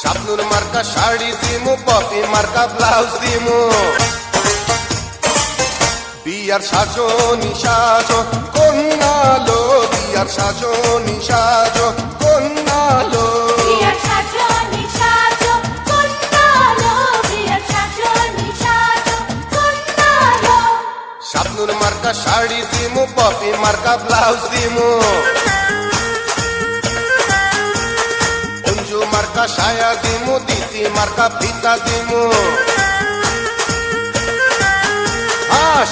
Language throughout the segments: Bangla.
শাবনুর মার্কা শাড়ি দিমু পপি মার্কা ব্লাউজ দিমু। বিয়ার সাজো কন্যালো বিয়ার সাজনি সাজো কন্যালো বিয়ার সাজো কন্যালো বিয়ার সাজনি সাজো কন্যালো শাবনুর মার্কা শাড়ি দিমু পপি মার্কা ব্লাউজ দিমু। অঞ্জু মার্কা সায়া দিমু, দিতি মার্কা ফিতা দিমু।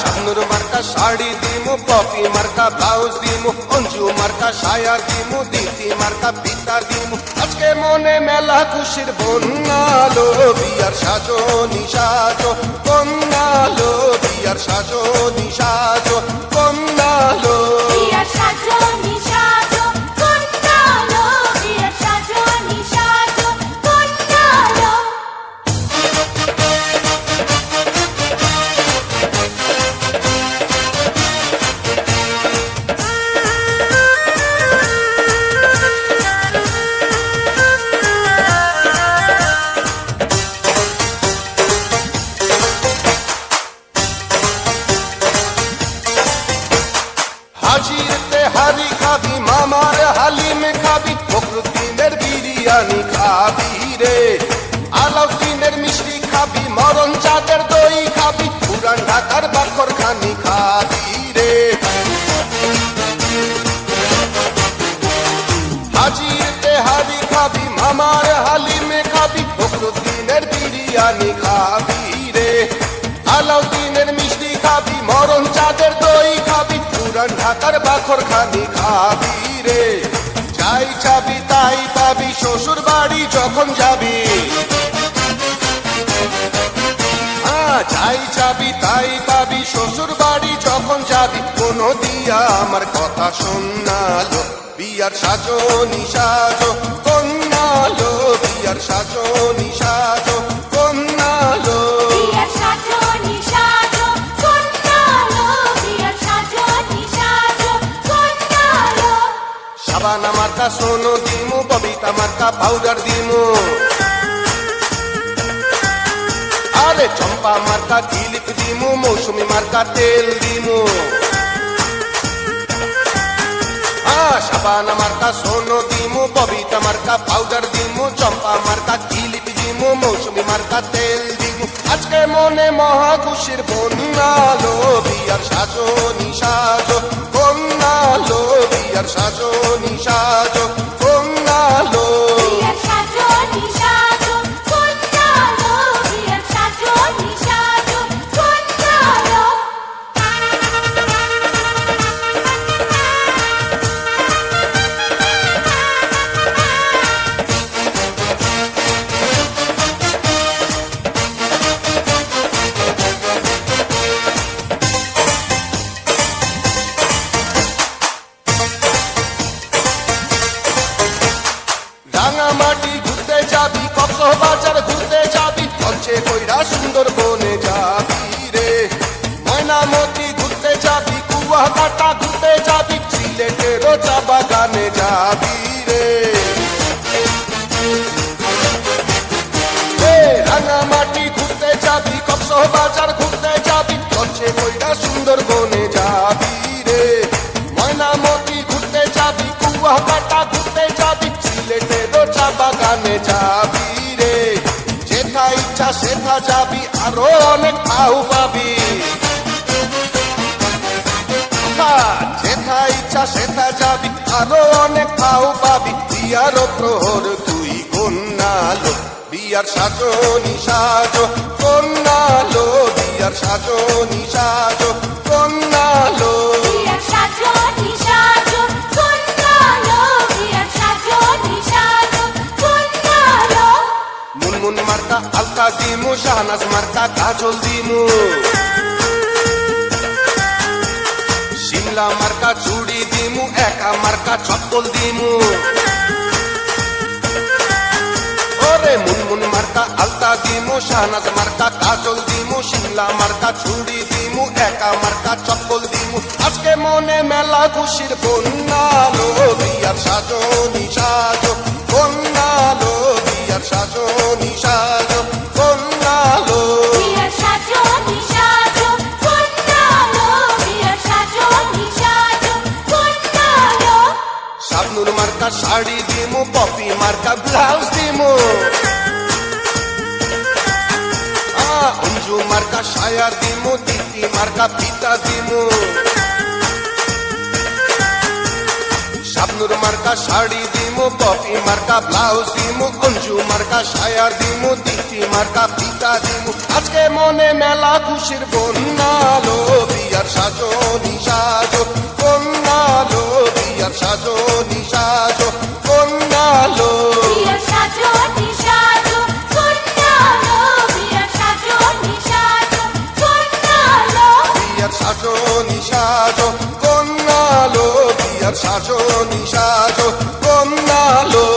শাবনুর মার্কা শাড়ি দিমু, পপি মার্কা ব্লাউজ দিমু, অঞ্জু মার্কা সায়া দিমু, দিতি মার্কা ফিতা দিমু। আজকে মনে মেলা খুশির বন্যালো বিয়ার সাজো, নিসাজো কন্যালো বিয়ার সাজো, নিসাজো। বিরিয়ানি খাবি রে। আলাউদ্দিনের মিষ্টি খাবি, মরণ চাঁদের দই খাবি, পুরান ঢাকার বাকর খানি খাবি রে। হাজিরতে হারি খাবি, মামার হালিম খাবি, ফখরুদ্দিনের বিরিয়ানি খাবি রে। আলাউদ্দিনের মিষ্টি খাবি, মরণ চাঁদের দই খাবি, পুরান ঢাকার বাখর খানি খাবি রে। যাই চাবি তাই পাবি শ্বশুর বাড়ি যখন যাবি। যাই চাবি তাই পাবি শ্বশুর বাড়ি যখন যাবি। কোনো দিয়া আমার কথা শোনালো, বিয়ার সাজো নিশাজো কন্যালো, বিয়ার সাজো নিসাজো। মার্কা সোনো দিমু, ববিতা মার্কা পাউডার দিমু। আরে চম্পা মার্কা কিলিপ দিমু, মৌসুমি মার্কা তেল দিমু। সাবানা মার্কা সোনো দিমু, ববিতা মার্কা পাউডার দিমু, চম্পা মার্কা কিলিপ দিমু, মৌসুমি মার্কা তেল দিমু। আজকে মনে মহা খুশির বন্যালো বিয়ার সাজো, নিসাজো। কন্যালো বিয়ার সাজো, নিসাজো। কুয়াকাটা ঘুরতে যাবি, সিলেটের চা বাগানে যাবি রে। রাঙামাটি ঘুরতে যাবি, কক্সবাজার ঘুরতে যাবি কঞ্চে কইরা সুন্দর বনে যাবি রে। ময়নামতি ঘুরতে যাবি, কুয়াকাটা ঘুরতে যাবি, সিলেটের চা বাগানে যাবি রে। যেথা ইচ্ছা সেথা যাবি, আরও অনেক আউ পাবি। ইচ্ছা সেথা যাবি আরও অনেক খাও পাবি। বিয়ার প্রহর তুই কন্যালো। বিয়ার সাজো নিসাজো কন্যালো বিয়ার সাজো নিসাজো কন্যালো। মুনমুন মার্কা আলতা দিমু শাহনাজ মার্কা কাজল দিমু। মার্কা চপ্পল দিমু। ওরে মুনমুন মার্কা আলতা দিমু, শাহনাজ মার্কা কাজল দিমু, শিমলা মার্কা ছুরি দিমু, একা মার্কা চপ্পল দিমু। আজকে মনে মেলা খুশির বন্যালো বিয়ার সাজো নিসাজো সাজো। পপি মার্কা ব্লাউজ দিমু। অঞ্জু মার্কা সায়া দিমু দিতি মার্কা পিতা দিমু। শাবনুর মার্কা শাড়ি দিমু, পপি মার্কা ব্লাউজ দিমু, অঞ্জু মার্কা সায়া দিমু দিতি মার্কা পিতা দিমু। আজকে মনে মেলা খুশির নিসাজো বন্যালো বিয়ার সাজো আসো নিশাসো কন্যালো